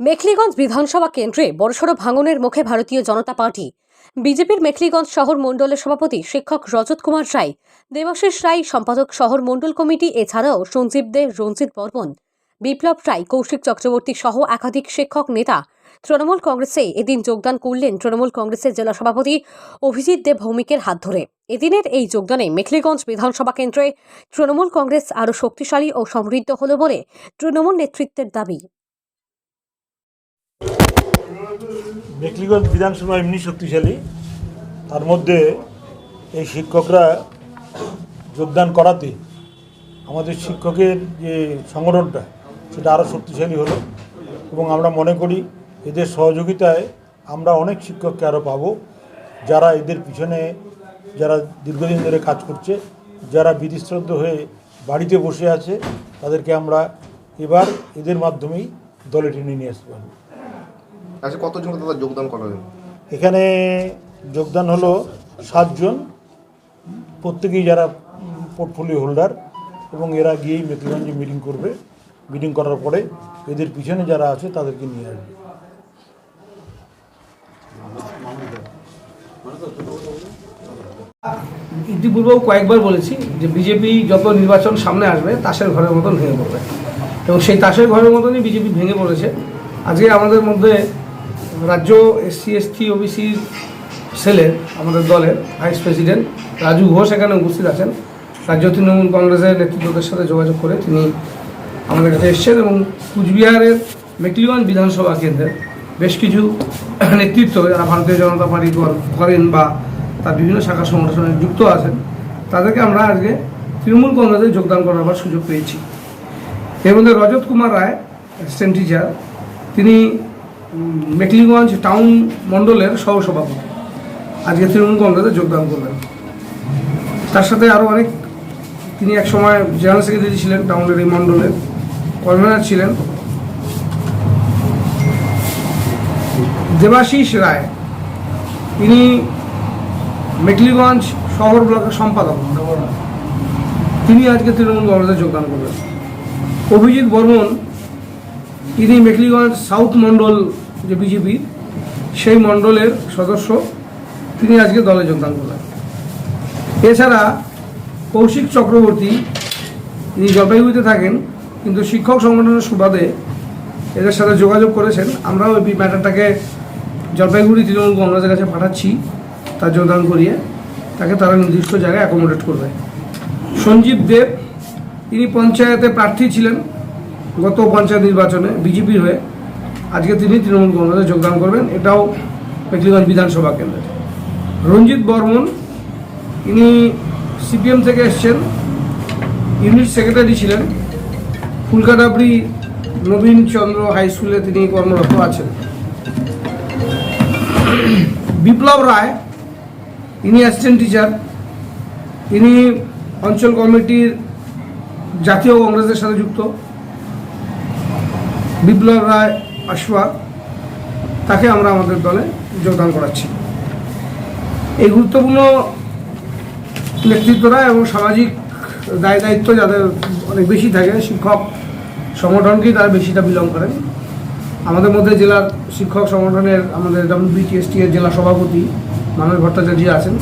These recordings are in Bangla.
মেখলিগঞ্জ বিধানসভা কেন্দ্রে বড়সড় ভাঙনের মুখে ভারতীয় জনতা পার্টি। বিজেপির মেখলিগঞ্জ শহর মণ্ডলের সভাপতি শিক্ষক রজত কুমার রায়, দেবাশিস রায় সম্পাদক শহর মণ্ডল কমিটি, এছাড়াও সঞ্জীব দে, রঞ্জিত বর্মন, বিপ্লব রায়, কৌশিক চক্রবর্তী সহ একাধিক শিক্ষক নেতা। তৃণমূল কংগ্রেসে এদিন যোগদান করলেন তৃণমূল কংগ্রেসের জেলা সভাপতি অভিজিৎ দেব ভৌমিকের হাত ধরে। এদিনের এই যোগদানে মেখলিগঞ্জ বিধানসভা কেন্দ্রে তৃণমূল কংগ্রেস আরও শক্তিশালী ও সমৃদ্ধ হল বলে তৃণমূল নেতৃত্বের দাবি। মেকলিগঞ্জ বিধানসভা এমনি শক্তিশালী। তার মধ্যে এই শিক্ষকরা যোগদান করাতে আমাদের শিক্ষকের যে সংগঠনটা, সেটা আরও শক্তিশালী হলো। এবং আমরা মনে করি এদের সহযোগিতায় আমরা অনেক শিক্ষককে আরও পাবো, যারা এদের পিছনে, যারা দীর্ঘদিন ধরে কাজ করছে, যারা বিধিশ্রদ্ধ হয়ে বাড়িতে বসে আছে, তাদেরকে আমরা এবার এদের মাধ্যমেই দলে টেনে নিয়ে আসতে পারব। আচ্ছা কতজন দাদা যোগদান করালেন? এখানে যোগদান হলো সাতজন প্রত্যেকেই যারা পোর্টফোলিও হোল্ডার এবং এরা গিয়েই মেকলিগঞ্জে মিটিং করবে। মিটিং করার পরে এদের পিছনে যারা আছে তাদেরকে নিয়ে আসবে। ইতিপূর্বেও কয়েকবার বলেছি যে বিজেপি যত নির্বাচন সামনে আসবে তাসের ঘরের মতন ভেঙে পড়বে। এবং সেই তাসের ঘরের মতনই বিজেপি ভেঙে পড়েছে। আজকে আমাদের মধ্যে রাজ্য এসসি, এসটি, ওবিসি সেলের আমাদের দলের ভাইস প্রেসিডেন্ট রাজু ঘোষ এখানে উপস্থিত আছেন। রাজ্য তৃণমূল কংগ্রেসের নেতৃত্বদের সাথে যোগাযোগ করে তিনি আমাদের কাছে এসছেন এবং কুচবিহারের মেকলিগঞ্জ বিধানসভা কেন্দ্রের বেশ কিছু নেতৃত্ব যারা ভারতীয় জনতা পার্টি কর- করেন বা তার বিভিন্ন শাখা সংগঠনে যুক্ত আছেন, তাদেরকে আমরা আজকে তৃণমূল কংগ্রেসে যোগদান করাবার সুযোগ পেয়েছি। এর মধ্যে রজত কুমার রায় অ্যাসিস্ট্যান্ট টিচার তিনি মেকলিগঞ্জ টাউন মণ্ডলের সহসভাপতি। আজকে তৃণমূল কংগ্রেসে যোগদান করলেন। তার সাথে আরও অনেক তিনি এক সময় জেনারেল সেক্রেটারি ছিলেন টাউনের এই মণ্ডলের কনভেনার ছিলেন। দেবাশিস রায়, তিনি মেকলিগঞ্জ শহর ব্লকের সম্পাদক। তিনি আজকে তৃণমূল কংগ্রেসে যোগদান করবেন অভিজিৎ বর্মন, তিনি মেকলিগঞ্জ সাউথ মণ্ডল যে বিজেপি, সেই মণ্ডলের সদস্য, তিনি আজকে দলে যোগদান করলেন। এছাড়া কৌশিক চক্রবর্তী, তিনি জলপাইগুড়িতে থাকেন, কিন্তু শিক্ষক সংগঠনের সুবাদে এদের সাথে যোগাযোগ করেছেন। আমরাও এই ম্যাটারটাকে জলপাইগুড়ি তৃণমূল কংগ্রেসের কাছে পাঠাচ্ছি, তার যোগদান করিয়ে তাকে তারা নির্দিষ্ট জায়গায় অ্যাকোমোডেট করবে। সঞ্জীব দেব, তিনি পঞ্চায়েতে প্রার্থী ছিলেন গত পঞ্চায়েত নির্বাচনে, বিজেপির হয়ে। আজকে তিনি তৃণমূল কংগ্রেসে যোগদান করবেন, এটাও মেকলিগঞ্জ বিধানসভা কেন্দ্রে। রঞ্জিত বর্মন, ইনি সিপিএম থেকে এসছেন, ইউনিট সেক্রেটারি ছিলেন ফুলকাডাবড়ি নবীন চন্দ্র হাই স্কুলে তিনি কর্মরত আছেন। বিপ্লব রায়, ইনি অ্যাসিস্ট্যান্ট টিচার, ইনি অঞ্চল কমিটির জাতীয় কংগ্রেসের সাথে যুক্ত। বিপ্লব রায় আশফাক তাকে আমরা আমাদের দলে যোগদান করাচ্ছি। এই গুরুত্বপূর্ণ নেতৃত্বরা এবং সামাজিক দায় দায়িত্ব যাদের অনেক বেশি থাকে, শিক্ষক সংগঠনকেই তারা বেশিটা বিলং করেন। আমাদের মধ্যে জেলার শিক্ষক সংগঠনের আমাদের ডাব্লিউবিটিএসটি এর জেলা সভাপতি মানব ভট্টাচার্য আছেন।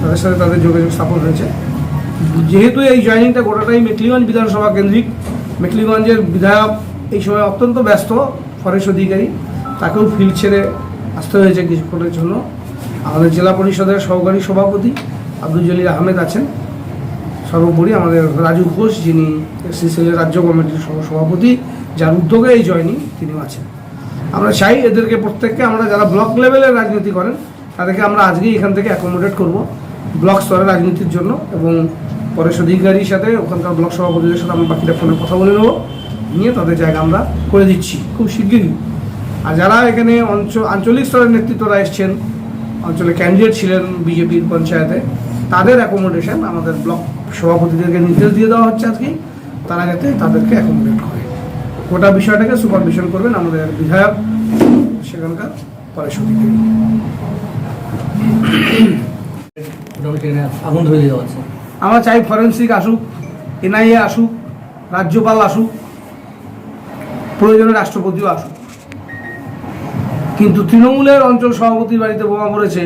তাদের সাথে তাদের যোগাযোগ স্থাপন হয়েছে। যেহেতু এই জয়েনিংটা গোটাটাই মেকলিগঞ্জ বিধানসভা কেন্দ্রিক, মেকলিগঞ্জের বিধায়ক এই সময় অত্যন্ত ব্যস্ত। ফরেস্ট অধিকারী, তাকেও ফিল্ড ছেড়ে আসতে হয়েছে কিছুক্ষণের জন্য। আমাদের জেলা পরিষদের সহকারী সভাপতি আব্দুল জলিল আহমেদ আছেন। সর্বোপরি আমাদের রাজু ঘোষ, যিনি এসসিসিএলের রাজ্য কমিটির সভাপতি, যার উদ্যোগে এই জয়নি তিনিও আছেন। আমরা চাই এদেরকে প্রত্যেককে, আমরা যারা ব্লক লেভেলের রাজনীতি করেন, তাদেরকে আমরা আজকেই এখান থেকে অ্যাকোমোডেট করব ব্লক স্তরে রাজনীতির জন্য এবং পরেশ অধিকারীর সাথে ওখানকার ব্লক সভাপতিদের সাথে আমরা বাকিটা ফোনে কথা বলে নেব। নিয়ে তাদের জায়গা আমরা করে দিচ্ছি খুব শিগগিরই। আর যারা এখানে অঞ্চল আঞ্চলিক স্তরের নেতৃত্বরা এসছেন অঞ্চলে ক্যান্ডিডেট ছিলেন বিজেপির পঞ্চায়েতে তাদের অ্যাকোমোডেশন আমাদের ব্লক সভাপতিদেরকে নির্দেশ দিয়ে দেওয়া হচ্ছে আজকে তারা যাতে তাদেরকে অ্যাকোমোডেট করে। গোটা বিষয়টাকে সুপারভিশন করবেন আমাদের বিধায়ক সেখানকার পরেশ অধিকারী মোটামুটি আগুন ধরে দেওয়া আছে আমরা চাই ফরেন্সিক আসুক এনআইএ আসুক রাজ্যপাল আসুক প্রয়োজনে রাষ্ট্রপতিও আসুক। কিন্তু তৃণমূলের অঞ্চল সভাপতির বাড়িতে বোমা পড়েছে,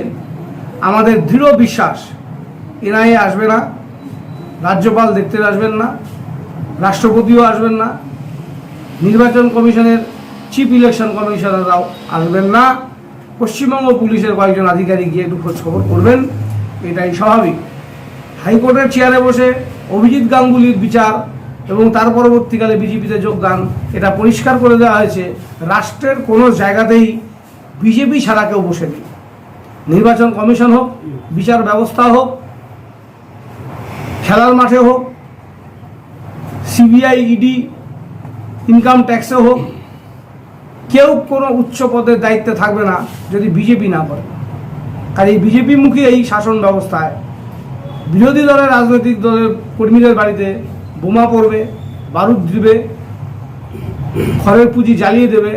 আমাদের দৃঢ় বিশ্বাস এনআইএ আসবে না, রাজ্যপাল দেখতে আসবেন না, রাষ্ট্রপতিও আসবেন না, নির্বাচন কমিশনের চিফ ইলেকশন কমিশনাররাও আসবেন না, পশ্চিমবঙ্গ পুলিশের কয়েকজন আধিকারিক গিয়ে একটু খোঁজ খবর করবেন, এটাই স্বাভাবিক। হাইকোর্টের চেয়ারে বসে অভিজিৎ গাঙ্গুলির বিচার এবং তার পরবর্তীকালে বিজেপিতে যোগদান এটা পরিষ্কার করে দেওয়া হয়েছে, রাষ্ট্রের কোনো জায়গাতেই বিজেপি ছাড়া কেউ বসে নেই নির্বাচন কমিশন হোক, বিচার ব্যবস্থা হোক, খেলার মাঠে হোক, সিবিআই, ইডি, ইনকাম ট্যাক্সে হোক, কেউ কোনো উচ্চ পদের দায়িত্বে থাকবে না যদি বিজেপি না করে। আর এই বিজেপি মুখী এই শাসন ব্যবস্থায় বিরোধী দলের, রাজনৈতিক দলের কর্মীদের বাড়িতে বোমা পড়বে, বারুদ দিবে, ঘরের পুঁজি জ্বালিয়ে দেবে,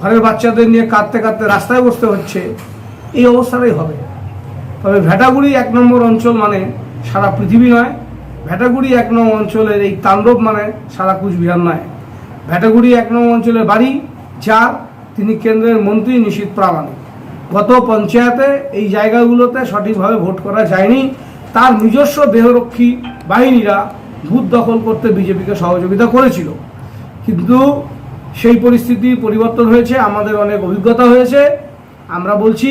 ঘরের বাচ্চাদের নিয়ে কাঁদতে কাঁদতে রাস্তায় বসতে হচ্ছে, এই অবস্থাটাই হবে। তবে ভেটাগুড়ি এক নম্বর অঞ্চল মানে সারা পৃথিবী নয়, ভেটাগুড়ি এক নম্বর অঞ্চলের এই তাণ্ডব মানে সারা কুচবিহার নয়। ভেটাগুড়ি এক নম্বর অঞ্চলের বাড়ি, যার তিনি কেন্দ্রের মন্ত্রী নিশীত প্রামাণিক। গত পঞ্চায়েতে এই জায়গাগুলোতে সঠিকভাবে ভোট করা যায়নি। তার নিজস্ব দেহরক্ষী বাহিনীরা ভূত দখল করতে বিজেপিকে সহযোগিতা করেছিল। কিন্তু সেই পরিস্থিতি পরিবর্তন হয়েছে, আমাদের অনেক অভিজ্ঞতা হয়েছে। আমরা বলছি,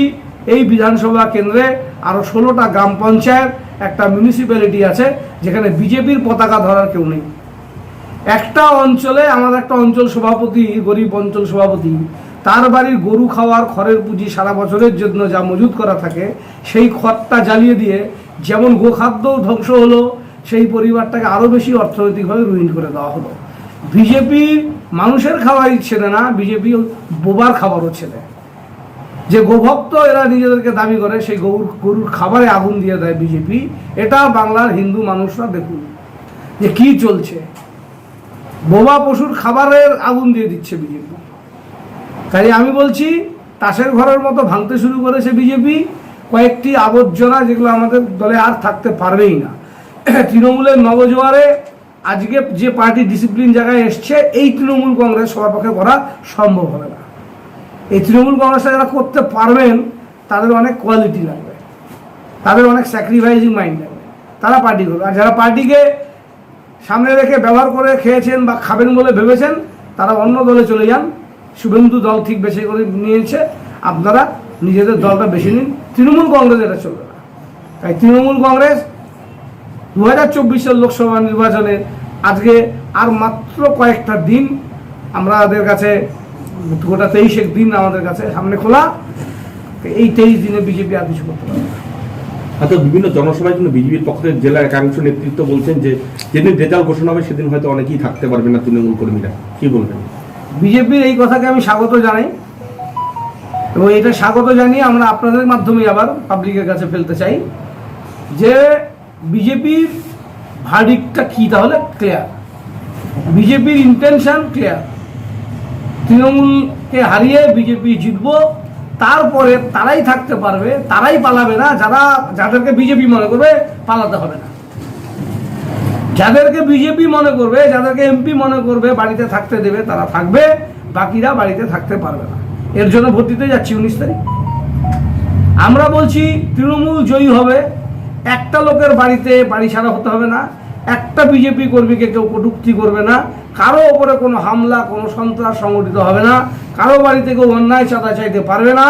এই বিধানসভা কেন্দ্রে আরও ষোলোটা গ্রাম পঞ্চায়েত, একটা মিউনিসিপ্যালিটি আছে, যেখানে বিজেপির পতাকা ধরার কেউ নেই। একটা অঞ্চলে আমাদের একটা অঞ্চল সভাপতি, গরিব অঞ্চল সভাপতি, তার বাড়ির গরু খাওয়ার খড়ের পুঁজি সারা বছরের জন্য যা মজুত করা থাকে, সেই খড়টা জ্বালিয়ে দিয়ে যেমন গোখাদ্য ধ্বংস হলো সেই পরিবারটাকে আরও বেশি অর্থনৈতিকভাবে রুইন করে দেওয়া হলো। বিজেপি মানুষের খাওয়ারই ছেড়ে না, বিজেপি বোবার খাবারও ছেড়ে যে গোভক্ত এরা নিজেদেরকে দাবি করে, সেই গরুর গরুর খাবারে আগুন দিয়ে দেয় বিজেপি, এটা বাংলার হিন্দু মানুষরা দেখুন যে কি চলছে। বোমা পশুর খাবারের আগুন দিয়ে দিচ্ছে বিজেপি। তাই আমি বলছি, তাসের ঘরের মতো ভাঙতে শুরু করেছে বিজেপি। কয়েকটি আবর্জনা যেগুলো আমাদের দলে আর থাকতে পারবেই না। তৃণমূলের নবজোয়ারে আজকে যে পার্টি ডিসিপ্লিন জায়গায় এসছে, এই তৃণমূল কংগ্রেস সবার পক্ষে করা সম্ভব হবে না। এই তৃণমূল কংগ্রেসটা যারা করতে পারবেন, তাদের অনেক কোয়ালিটি লাগবে। তাদের অনেক স্যাক্রিফাইসিং মাইন্ড লাগবে। তারা পার্টি করবে। আর যারা পার্টিকে সামনে রেখে ব্যবহার করে খেয়েছেন বা খাবেন বলে ভেবেছেন, তারা অন্য দলে চলে যান। শুভেন্দু দল ঠিক বেছে করে নিয়েছে। আপনারা নিজেদের দলটা বেছে নিন। তৃণমূল কংগ্রেস এটা চলবে না। তাই তৃণমূল কংগ্রেস দু হাজার চব্বিশের লোকসভা নির্বাচনে আজকে আর মাত্র কয়েকটা দিন আমাদের কাছে গোটা তেইশের দিন আমাদের কাছে সামনে খোলা। এই তেইশ দিনে বিজেপি আর কিছু করতে পারবে। হয়তো বিভিন্ন জনসভায় কিন্তু বিজেপির পক্ষ থেকে জেলার একাংশ নেতৃত্ব বলছেন যে যেদিন রেজাল্ট ঘোষণা হবে সেদিন হয়তো অনেকেই থাকতে পারবে না তৃণমূল কর্মীরা। কি বলবেন? বিজেপির এই কথাকে আমি স্বাগত জানাই। এবং এটা স্বাগত জানিয়ে আমরা আপনাদের মাধ্যমে আবার পাবলিকের কাছে ফেলতে চাই যে বিজেপির ভার্ডিকটা কি তাহলে? ক্লিয়ার বিজেপির ইন্টেনশন ক্লিয়ার তৃণমূলকে হারিয়ে বিজেপি জিতবো, তারপরে তারাই থাকতে পারবে, তারাই পালাবে না, যারা, যাদেরকে বিজেপি মনে করবে পালাতে হবে না। যাদেরকে বিজেপি মনে করবে, যাদেরকে এমপি মনে করবে, বাড়িতে থাকতে দেবে, তারা থাকবে, বাকিরা বাড়িতে থাকতে পারবে না। এর জন্য ভোট দিতে যাচ্ছি উনিশ তারিখ। আমরা বলছি তৃণমূল জয়ী হবে একটা লোকের বাড়িতে বাড়ি ছাড়া হতে হবে না, একটা বিজেপি কর্মীকে কেউ কটুক্তি করবে না, কারও ওপরে কোনো হামলা, কোনো সন্ত্রাস সংগঠিত হবে না, কারও বাড়িতে কেউ অন্যায় চাঁদা চাইতে পারবে না।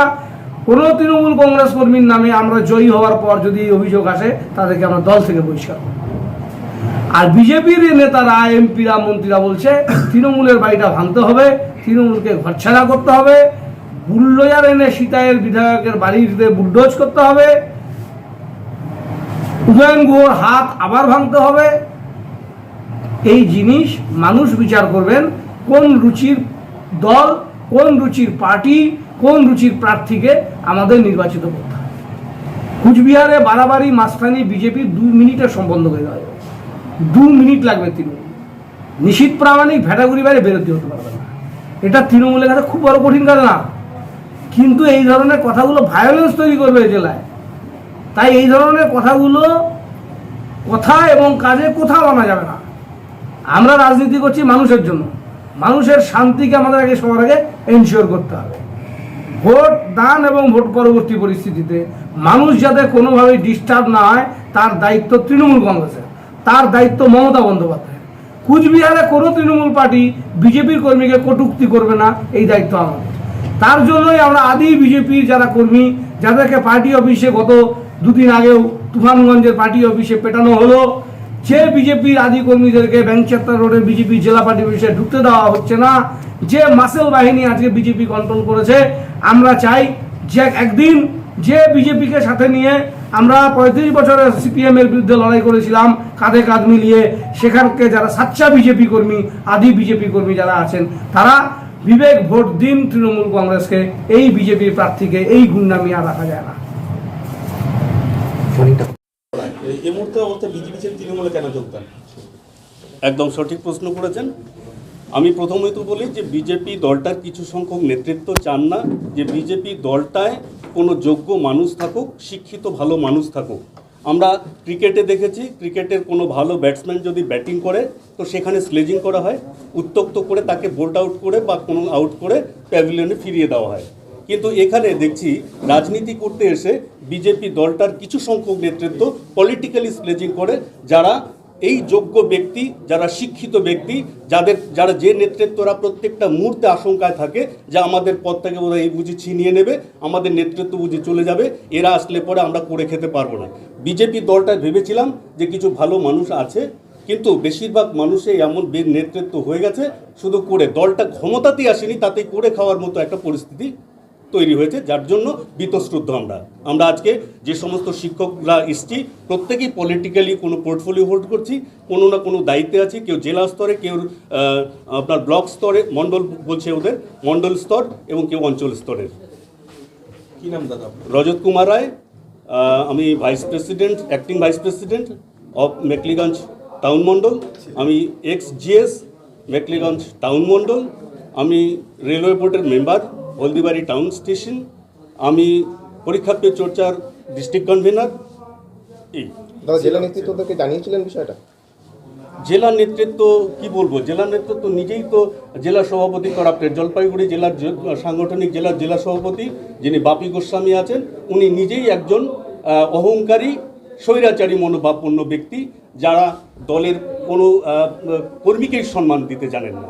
কোনো তৃণমূল কংগ্রেস কর্মীর নামে আমরা জয়ী হওয়ার পর যদি অভিযোগ আসে, তাদেরকে আমরা দল থেকে বহিষ্কার আর বিজেপির নেতারা, এমপিরা, মন্ত্রীরা বলছে, তৃণমূলের বাড়িটা ভাঙতে হবে, তৃণমূলকে ঘরছাড়া করতে হবে, বুল্ডোজার এনে সীতায়ের বিধায়কের বাড়িতে বুলডোজ করতে হবে উদয়ন গুহর হাত আবার ভাঙতে হবে। এই জিনিস মানুষ বিচার করবেন, কোন রুচির দল, কোন রুচির পার্টি, কোন রুচির প্রার্থীকে আমাদের নির্বাচিত করতে হবে। কুচবিহারে বাড়াবাড়ি মাঝখানে বিজেপি দু মিনিটের সম্বন্ধ হয়ে যাবে দু মিনিট লাগবে তৃণমূল। নিশীত প্রামাণিক ভেটাগুড়ি বাইরে বেরোতে হতে পারবে না। এটা তৃণমূলের কাছে খুব বড় কঠিন কাজ না কিন্তু এই ধরনের কথাগুলো ভায়োলেন্স তৈরি করবে জেলায়। তাই এই ধরনের কথাগুলো কথা এবং কাজে কোথাও আনা যাবে না। আমরা রাজনীতি করছি মানুষের জন্য। মানুষের শান্তিকে আমাদের আগে সবার আগে এনশিওর করতে হবে। ভোট দান এবং ভোট পরবর্তী পরিস্থিতিতে মানুষ যাতে কোনোভাবেই ডিস্টার্ব না হয়, তার দায়িত্ব তৃণমূল কংগ্রেসের। তার দায়িত্ব মমতা বন্দ্যোপাধ্যায় কুচবিহারে কোনো তৃণমূল পার্টি বিজেপির কর্মীকে কটুক্তি করবে না, এই দায়িত্ব আমাদের। তার জন্যই আমরা আদি বিজেপির যারা কর্মী, যাদেরকে পার্টি অফিসে গত দুদিন আগেও তুফানগঞ্জের পার্টি অফিসে পেটানো হলো। যে বিজেপির আদি কর্মীদেরকে ব্যাংচাত্তা রোডের বিজেপি জেলা পার্টি অফিসে ঢুকতে দেওয়া হচ্ছে না, যে মাসেল বাহিনী আজকে বিজেপি কন্ট্রোল করেছে, আমরা চাই যে একদিন যে বিজেপিকে সাথে নিয়ে আমরা পঁয়ত্রিশ বছরের সিপিএম এর বিরুদ্ধে লড়াই করেছিলাম, কাঁধে কাঁধ মিলিয়ে সেখানকে যারা সাচ্চা বিজেপি কর্মী, আদি বিজেপি কর্মী যারা আছেন, তারা বিবেক ভোট দিন তৃণমূল কংগ্রেসকে, এই বিজেপির প্রার্থীকে, এই গুন্ডামিয়া রাখা যায় না। এই মুহূর্তে বলতে বিজেপি ছেড়ে তৃণমূলে কেন যোগদান? একদম সঠিক প্রশ্ন করেছেন। আমি প্রথমেই তো বলি যে বিজেপি দলটার কিছু সংখ্যক নেতৃত্ব চান না যে বিজেপি দলটায় কোনো যোগ্য মানুষ থাকুক শিক্ষিত ভালো মানুষ থাকুক। আমরা ক্রিকেটে দেখেছি ক্রিকেটের কোনো ভালো ব্যাটসম্যান যদি ব্যাটিং করে তো সেখানে স্লেজিং করা হয় উত্তক্ত করে তাকে বোল্ড আউট করে বা কোনো আউট করে প্যাভিলিয়নে ফিরিয়ে দেওয়া হয়। কিন্তু এখানে দেখছি রাজনীতি করতে এসে বিজেপি দলটার কিছু সংখ্যক নেতৃত্ব পলিটিক্যালি স্লেজিং করে, যারা এই যোগ্য ব্যক্তি, যারা শিক্ষিত ব্যক্তি, যাদের, যারা যে নেতৃত্বরা প্রত্যেকটা মুহূর্তে আশঙ্কায় থাকে যে আমাদের পদ থেকে বোধহয় এই বুঝি ছিনিয়ে নেবে, আমাদের নেতৃত্ব বুঝি চলে যাবে, এরা আসলে পরে আমরা করে খেতে পারব না। বিজেপি দলটা ভেবেছিলাম যে কিছু ভালো মানুষ আছে, কিন্তু বেশিরভাগ মানুষই এমন নেতৃত্ব হয়ে গেছে, শুধু করে, দলটা ক্ষমতাতেই আসেনি তাতে করে খাওয়ার মতো একটা পরিস্থিতি তৈরি হয়েছে যার জন্য বীতশ্রদ্ধ আমরা। আমরা আজকে যে সমস্ত শিক্ষকরা এসছি প্রত্যেকেই পলিটিক্যালি কোনো পোর্টফোলিও হোল্ড করছি কোনো না কোনো দায়িত্বে আছি কেউ জেলা স্তরে কেউ আপনার ব্লক স্তরে মণ্ডল বলছে ওদের মণ্ডল স্তর এবং কেউ অঞ্চল স্তরের। কি নাম দাদা রজত কুমার রায় আমি vice president acting vice president of Mekliganj town মণ্ডল আমি এক্স জিএস মেকলিগঞ্জ টাউন মণ্ডল আমি রেলওয়ে বোর্ডের মেম্বার হলদিবাড়ি টাউন স্টেশন। আমি পরীক্ষা পে চর্চার ডিস্ট্রিক্ট কনভেনার। এই। দাদা জেলা নেতৃত্বদেরকে জানিয়েছিলেন বিষয়টা? জেলা নেতৃত্ব কি বলব? জেলা নেতৃত্ব নিজেই তো জেলা সভাপতি করাপ্টেড। জলপাইগুড়ি জেলার সাংগঠনিক জেলার জেলা সভাপতি যিনি বাপি গোস্বামী আছেন উনি নিজেই একজন অহংকারী স্বৈরাচারী মনোভাবপূর্ণ ব্যক্তি যারা দলের কোনো কর্মীকেই সম্মান দিতে জানেন না।